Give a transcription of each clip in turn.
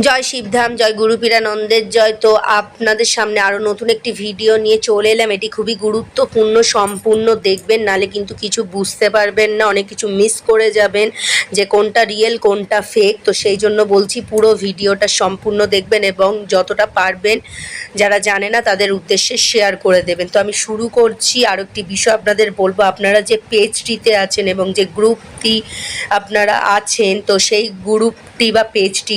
জয় শিবধাম, জয় গুরুপীরানন্দের জয়। তো আপনাদের সামনে আরও নতুন একটি ভিডিও নিয়ে চলে এলাম। এটি খুবই গুরুত্বপূর্ণ, সম্পূর্ণ দেখবেন, নালে কিন্তু কিছু বুঝতে পারবেন না, অনেক কিছু মিস করে যাবেন যে কোনটা রিয়েল কোনটা ফেক তো সেই জন্য বলছি পুরো ভিডিওটা সম্পূর্ণ দেখবেন এবং যতটা পারবেন, যারা জানে না তাদের উদ্দেশ্যে শেয়ার করে দেবেন। তো আমি শুরু করছি, আর একটি বিষয় আপনাদের বলব। আপনারা যে পেজটিতে আছেন এবং যে গ্রুপটি আপনারা আছেন, তো সেই গ্রুপটি বা পেজটি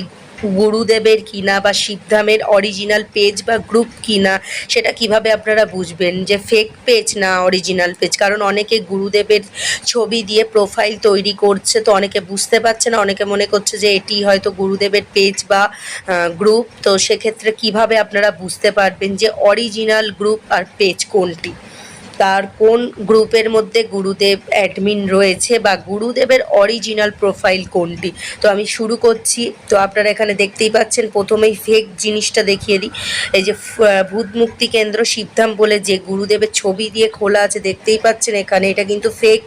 গুরুদেবের কিনা বা শিবধামের অরিজিনাল পেজ বা গ্রুপ কিনা, সেটা কীভাবে আপনারা বুঝবেন যে ফেক পেজ না অরিজিনাল পেজ কারণ অনেকে গুরুদেবের ছবি দিয়ে প্রোফাইল তৈরি করছে তো অনেকে বুঝতে পারছে না, অনেকে মনে করছে যে এটি হয়তো গুরুদেবের পেজ বা গ্রুপ তো সেক্ষেত্রে কীভাবে আপনারা বুঝতে পারবেন যে অরিজিনাল গ্রুপ আর পেজ কোনটি? তার কোন গ্রুপের মধ্যে গুরুদেব অ্যাডমিন রয়েছে বা গুরুদেবের অরিজিনাল প্রোফাইল কোনটি? তো আমি শুরু করছি। তো আপনারা এখানে দেখতেই পাচ্ছেন, প্রথমেই ফেক জিনিসটা দেখিয়ে দিই। এই যে ভূত মুক্তি কেন্দ্র শিবধাম বলে যে গুরুদেবের ছবি দিয়ে খোলা আছে, দেখতেই পাচ্ছেন এখানে। এটা কিন্তু ফেক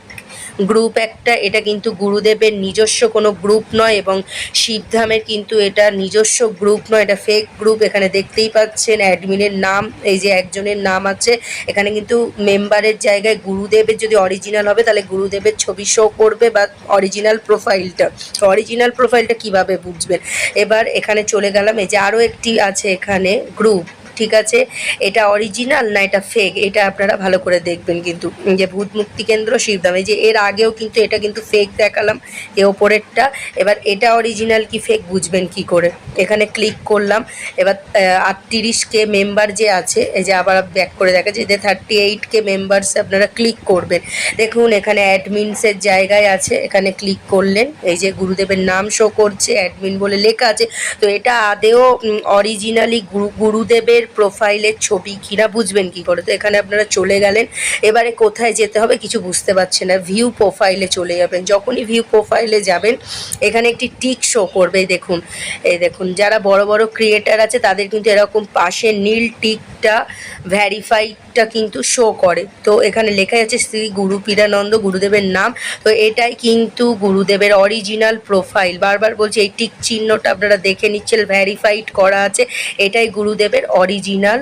গ্রুপ একটা, এটা কিন্তু গুরুদেবের নিজস্ব কোনো গ্রুপ নয় এবং শিবধামের কিন্তু এটা নিজস্ব গ্রুপ নয়, এটা ফেক গ্রুপ এখানে দেখতেই পাচ্ছেন অ্যাডমিনের নাম, এই যে একজনের নাম আছে, এখানে কিন্তু মেম্বারের জায়গায় গুরুদেবের যদি অরিজিনাল হবে, তাহলে গুরুদেবের ছবি শো করবে বা অরিজিনাল প্রোফাইলটা অরিজিনাল প্রোফাইলটা কীভাবে বুঝবেন? এবার এখানে চলে গেলাম, এই যে আরও একটি আছে এখানে গ্রুপ ঠিক আছে? এটা অরিজিনাল না এটা ফেক এটা আপনারা ভালো করে দেখবেন কিন্তু। যে ভূত মুক্তি কেন্দ্র শিবধাম, এই যে এর আগেও কিন্তু এটা কিন্তু ফেক দেখালাম, এ ওপরেরটা। এবার এটা অরিজিনাল কি ফেক বুঝবেন কি করে? এখানে ক্লিক করলাম, এবার আটত্রিশ কে মেম্বার যে আছে, এই যে আবার ব্যাক করে দেখা যে থার্টি এইট কে মেম্বার্স আপনারা ক্লিক করবেন। দেখুন, এখানে অ্যাডমিনসের জায়গায় আছে, এখানে ক্লিক করলেন। এই যে গুরুদেবের নাম শো করছে অ্যাডমিন বলে লেখা আছে। তো এটা আদেও অরিজিনালি গুরু, গুরুদেবের প্রোফাইলের ছবি কিনা বুঝবেন কি করে? তো এখানে আপনারা চলে গেলেন। এবারে কোথায় যেতে হবে কিছু বুঝতে পারছে না। ভিউ প্রোফাইলে চলে যাবেন। যখনই ভিউ প্রোফাইলে যাবেন, এখানে একটি টিক শো করবে, দেখুন। এই দেখুন, যারা বড় বড় ক্রিয়েটার আছে, তাদের কিন্তু এরকম পাশে নীল টিকটা ভ্যারিফাইডটা কিন্তু শো করে। তো এখানে লেখা আছে শ্রী গুরু পীরানন্দ গুরুদেবের নাম। তো এটাই কিন্তু গুরুদেবের অরিজিনাল প্রোফাইল বারবার বলছি, এই টিক চিহ্নটা আপনারা দেখে নিচ্ছেন ভ্যারিফাইড করা আছে। এটাই গুরুদেবের অরিজিনাল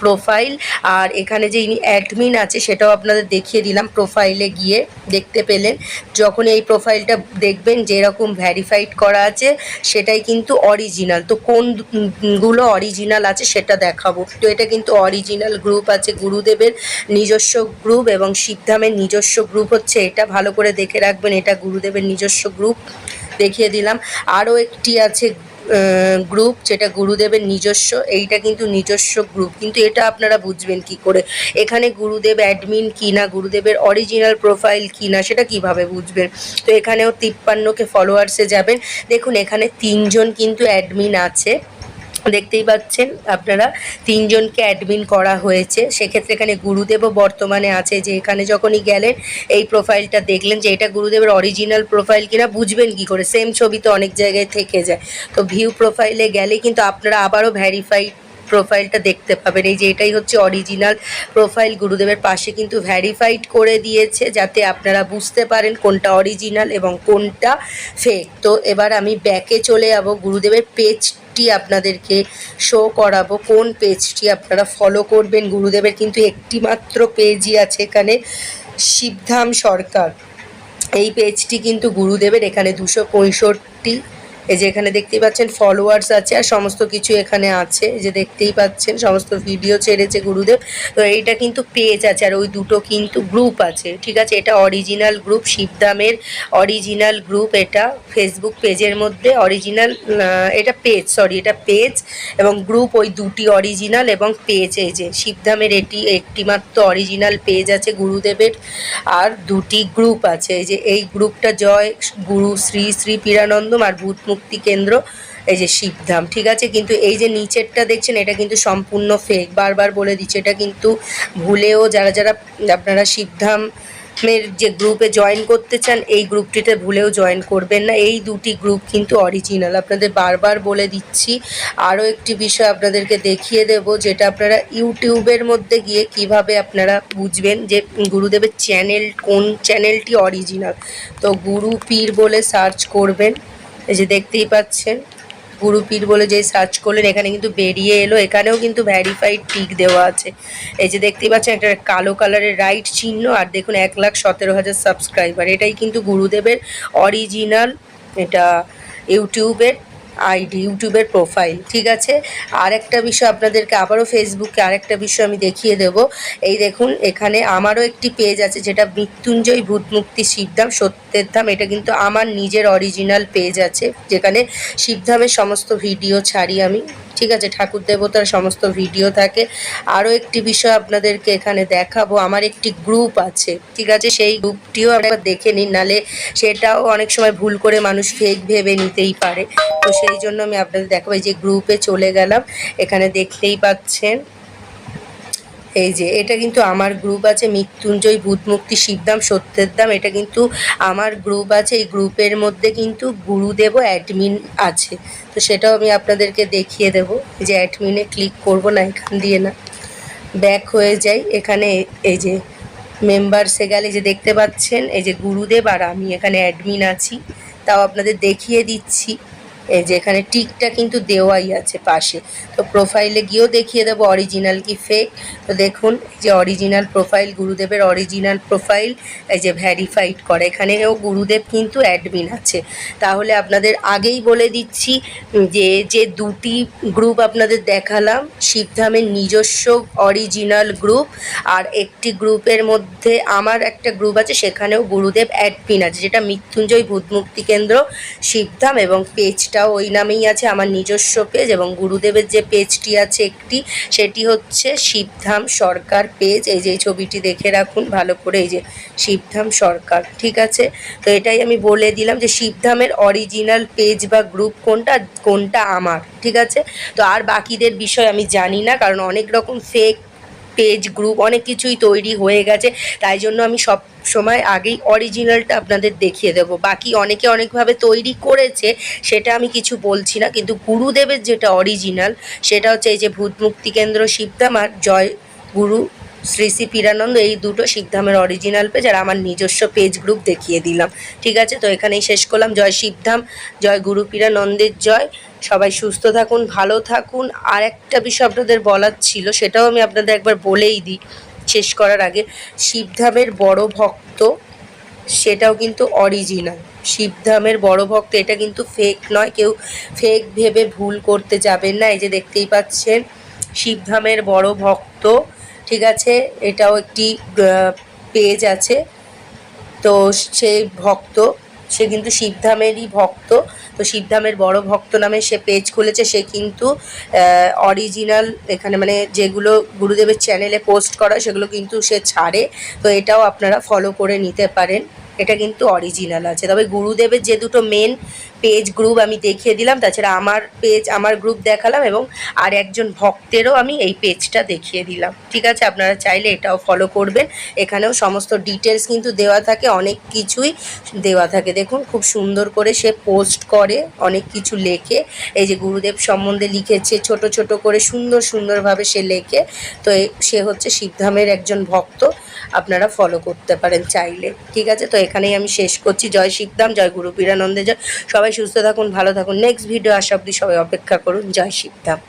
প্রোফাইল আর এখানে যে ইনি অ্যাডমিন আছে, সেটাও আপনাদের দেখিয়ে দিলাম প্রোফাইলে গিয়ে, দেখতে পেলেন। যখন এই প্রোফাইলটা দেখবেন যেরকম ভ্যারিফাইড করা আছে, সেটাই কিন্তু অরিজিনাল তো কোনগুলো অরিজিনাল আছে, সেটা দেখাবো। তো এটা কিন্তু অরিজিনাল গ্রুপ আছে, গুরুদেবের নিজস্ব গ্রুপ এবং শিবধামের নিজস্ব গ্রুপ হচ্ছে এটা। ভালো করে দেখে রাখবেন, এটা গুরুদেবের নিজস্ব গ্রুপ দেখিয়ে দিলাম। আরও একটি আছে গ্রুপ যেটা গুরুদেবের নিজস্ব, এইটা কিন্তু নিজস্ব গ্রুপ কিন্তু এটা আপনারা বুঝবেন কি করে? এখানে গুরুদেব অ্যাডমিন কি না, গুরুদেবের অরিজিনাল প্রোফাইল কি না, সেটা কীভাবে বুঝবেন? তো এখানেও তিপ্পান্নকে ফলোয়ার্সে যাবেন। দেখুন, এখানে তিনজন কিন্তু অ্যাডমিন আছে। দেখতেই পাচ্ছেন আপনারা, তিনজনকে অ্যাডমিন করা হয়েছে। সেক্ষেত্রে এখানে গুরুদেবও বর্তমানে আছে যে এখানে যখনই গেলেন, এই প্রোফাইলটা দেখলেন যে এটা গুরুদেবের অরিজিনাল প্রোফাইল কিনা, বুঝবেন কি করে। সেম ছবি তো অনেক জায়গায় থেকে যায়। তো ভিউ প্রোফাইলে গেলে কিন্তু আপনারা আবারও ভ্যারিফাইড প্রোফাইলটা দেখতে পাবেন। এই যে এটাই হচ্ছে অরিজিনাল প্রোফাইল গুরুদেবের পাশে কিন্তু ভ্যারিফাইড করে দিয়েছে যাতে আপনারা বুঝতে পারেন কোনটা অরিজিনাল এবং কোনটা ফেক তো এবার আমি ব্যাকে চলে যাব। গুরুদেবের পেজটি আপনাদেরকে শো করাবো, কোন পেজটি আপনারা ফলো করবেন গুরুদেবের, কিন্তু একটি মাত্র পেজই আছে এখানে, শিবধাম সরকার। এই পেজটি কিন্তু গুরুদেবের, এখানে দুশো পঁয়ষট্টি এই যে এখানে দেখতেই পাচ্ছেন ফলোয়ার্স আছে আর সমস্ত কিছু এখানে আছে। যে দেখতেই পাচ্ছেন সমস্ত ভিডিও ছেড়েছে গুরুদেব। তো এইটা কিন্তু পেজ আছে আর ওই দুটো কিন্তু গ্রুপ আছে, ঠিক আছে? এটা অরিজিনাল গ্রুপ শিবদামের অরিজিনাল গ্রুপ এটা ফেসবুক পেজের মধ্যে অরিজিনাল এটা পেজ সরি এটা পেজ এবং গ্রুপ ওই দুটি অরিজিনাল এবং পেজ এই যে শিবধামের এটি একটি মাত্র অরিজিনাল পেজ আছে গুরুদেবের আর দুটি গ্রুপ আছে। এই যে এই গ্রুপটা জয়, গুরু শ্রী শ্রী পীরানন্দম আর ভূত মুক্তি কেন্দ্র, এই যে শিবধাম, ঠিক আছে? কিন্তু এই যে নিচেরটা দেখছেন, এটা কিন্তু সম্পূর্ণ ফেক বারবার বলে দিচ্ছে, এটা কিন্তু ভুলেও যারা যারা আপনারা শিবধাম এর যে গ্রুপে জয়েন করতে চান, এই গ্রুপটিতে ভুলেও জয়েন করবেন না। এই দুটি গ্রুপ কিন্তু অরিজিনাল আপনাদের বারবার বলে দিচ্ছি, আরও একটি বিষয় আপনাদেরকে দেখিয়ে দেব, যেটা আপনারা ইউটিউবের মধ্যে গিয়ে কীভাবে আপনারা বুঝবেন যে গুরুদেবের চ্যানেল কোন চ্যানেলটি অরিজিনাল তো গুরু পীর বলে সার্চ করবেন। এই যে দেখতেই পাচ্ছেন গুরুপীর বলে যে সার্চ করলেন, এখানে কিন্তু বেরিয়ে এলো, এখানেও কিন্তু ভ্যারিফাইড টিক দেওয়া আছে। এই যে দেখতেই পাচ্ছেন, একটা কালো কালারের রাইট চিহ্ন, আর দেখুন এক লাখ সতেরো হাজার সাবস্ক্রাইবার। এটাই কিন্তু গুরুদেবের অরিজিনাল এটা ইউটিউবের। আইডি, ইউটিউবের প্রোফাইল ঠিক আছে? আর একটা বিষয় আপনাদেরকে আবারও ফেসবুকে আরেকটা বিষয় আমি দেখিয়ে দেব। এই দেখুন, এখানে আমারও একটি পেজ আছে যেটা মৃত্যুঞ্জয় ভূতমুক্তি শিবধাম, সত্যের ধাম। এটা কিন্তু আমার নিজের অরিজিনাল পেজ আছে, যেখানে শিবধামের সমস্ত ভিডিও ছাড়ি আমি। ঠিক আছে, ঠাকুর দেবতার সমস্ত ভিডিও থাকে। আরও একটি বিষয় আপনাদেরকে এখানে দেখাবো। আমার একটি গ্রুপ আছে, ঠিক আছে? সেই গ্রুপটিও একবার দেখে নিন নালে সেটাও অনেক সময় ভুল করে মানুষ ফেক ভেবে নিতেই পারে। তো সেই জন্য আমি আপনাদের দেখাবো, এই যে গ্রুপে চলে গেলাম। এখানে দেখতেই পাচ্ছেন। এই যে, এটা কিন্তু আমার গ্রুপ আছে, মৃত্যুঞ্জয় ভূতমুক্তি, শিবধাম, সত্যের দাম এটা কিন্তু আমার গ্রুপ আছে, এই গ্রুপের মধ্যে কিন্তু গুরুদেবও অ্যাডমিন আছে। তো সেটাও আমি আপনাদেরকে দেখিয়ে দেবো যে অ্যাডমিনে ক্লিক করব না, এখান দিয়ে না। ব্যাক হয়ে যাই, এখানে এই যে মেম্বার্সে গেলে যে দেখতে পাচ্ছেন, এই যে গুরুদেব আর আমি এখানে অ্যাডমিন আছি। তাও আপনাদের দেখিয়ে দিচ্ছি। এই যে এখানে টিকটা কিন্তু দেওয়াই আছে পাশে। তো প্রোফাইলে গিয়েও দেখিয়ে দেবো অরিজিনাল কি ফেক তো দেখুন যে অরিজিনাল প্রোফাইল গুরুদেবের অরিজিনাল প্রোফাইল এই যে ভ্যারিফাইড করে। এখানেও গুরুদেব কিন্তু অ্যাডমিন আছে। তাহলে আপনাদের আগেই বলে দিচ্ছি যে যে দুটি গ্রুপ আপনাদের দেখালাম, শিবধামের নিজস্ব অরিজিনাল গ্রুপ আর একটি গ্রুপের মধ্যে আমার একটা গ্রুপ আছে, সেখানেও গুরুদেব অ্যাডমিন আছে, যেটা মৃত্যুঞ্জয় ভূতমুক্তি কেন্দ্র, শিবধাম এবং পেজটাও ওই নামেই আছে আমার নিজস্ব পেজ এবং গুরুদেবের যে পেজটি আছে একটি, সেটি হচ্ছে শিবধাম সরকার পেজ এই যে ছবিটি দেখে রাখুন, ভালো করে এই যে শিবধাম সরকার, ঠিক আছে? তো এটাই আমি বলে দিলাম যে শিবধামের অরিজিনাল পেজ বা গ্রুপ কোনটা কোনটা আমার, ঠিক আছে? তো আর বাকিদের বিষয় আমি জানি না, কারণ অনেক রকম ফেক পেজ গ্রুপ অনেক কিছুই তৈরি হয়ে গেছে। তাই জন্য আমি সব সময় আগেই অরিজিনালটা আপনাদের দেখিয়ে দেবো। বাকি অনেকে অনেকভাবে তৈরি করেছে, সেটা আমি কিছু বলছি না। কিন্তু গুরুদেবের যেটা অরিজিনাল সেটা হচ্ছে এই যে ভূতমুক্তি কেন্দ্র শিবধাম আর জয় গুরু শ্রী শ্রী পীরানন্দ, এই দুটো শিবধামের অরিজিনাল পেজ আর আমার নিজস্ব পেজ গ্রুপ দেখিয়ে দিলাম। ঠিক আছে? তো এখানেই শেষ করলাম। জয় শিবধাম, জয় গুরু পীরানন্দের জয়। সবাই সুস্থ থাকুন, ভালো থাকুন। আর একটা বিষয় আপনাদের বলার ছিল, সেটাও আমি আপনাদের একবার বলেই দিই, শেষ করার আগে। শিবধামের বড় ভক্ত, সেটাও কিন্তু অরিজিনাল শিবধামের বড় ভক্ত, এটা কিন্তু ফেক নয়, কেউ ফেক ভেবে ভুল করতে যাবেন না। এই যে দেখতেই পাচ্ছেন, শিবধামের বড় ভক্ত, ঠিক আছে? এটাও একটি পেজ আছে। তো সেই ভক্ত সে কিন্তু শিবধামেরই ভক্ত। তো শিবধামের বড় ভক্ত নামে সে পেজ খুলেছে। সে কিন্তু অরিজিনাল এখানে মানে যেগুলো গুরুদেবের চ্যানেলে পোস্ট করা, সেগুলো কিন্তু সে ছাড়ে। তো এটাও আপনারা ফলো করে নিতে পারেন। এটা কিন্তু অরিজিনাল আছে। তবে গুরুদেবের যে দুটো মেন পেজ গ্রুপ আমি দেখিয়ে দিলাম, তাছাড়া আমার পেজ আমার গ্রুপ দেখালাম এবং আর একজন ভক্তেরও আমি এই পেজটা দেখিয়ে দিলাম। ঠিক আছে? আপনারা চাইলে এটাও ফলো করবেন। এখানেও সমস্ত ডিটেলস কিন্তু দেওয়া থাকে, অনেক কিছুই দেওয়া থাকে। দেখুন, খুব সুন্দর করে সে পোস্ট করে, অনেক কিছু লেখে। এই যে গুরুদেব সম্বন্ধে লিখেছে, ছোট ছোট করে সুন্দর, সুন্দরভাবে সে লেখে। তো সে হচ্ছে শিবধামের একজন ভক্ত, আপনারা ফলো করতে পারেন চাইলে। ঠিক আছে? তো এখানেই আমি শেষ করছি। জয় শিখতাম জয় গুরু পীরানন্দে। জয় সবাই সুস্থ থাকুন, ভালো থাকুন। নেক্সট ভিডিও আসা অবধি সবাই অপেক্ষা করুন। জয় শিবধাম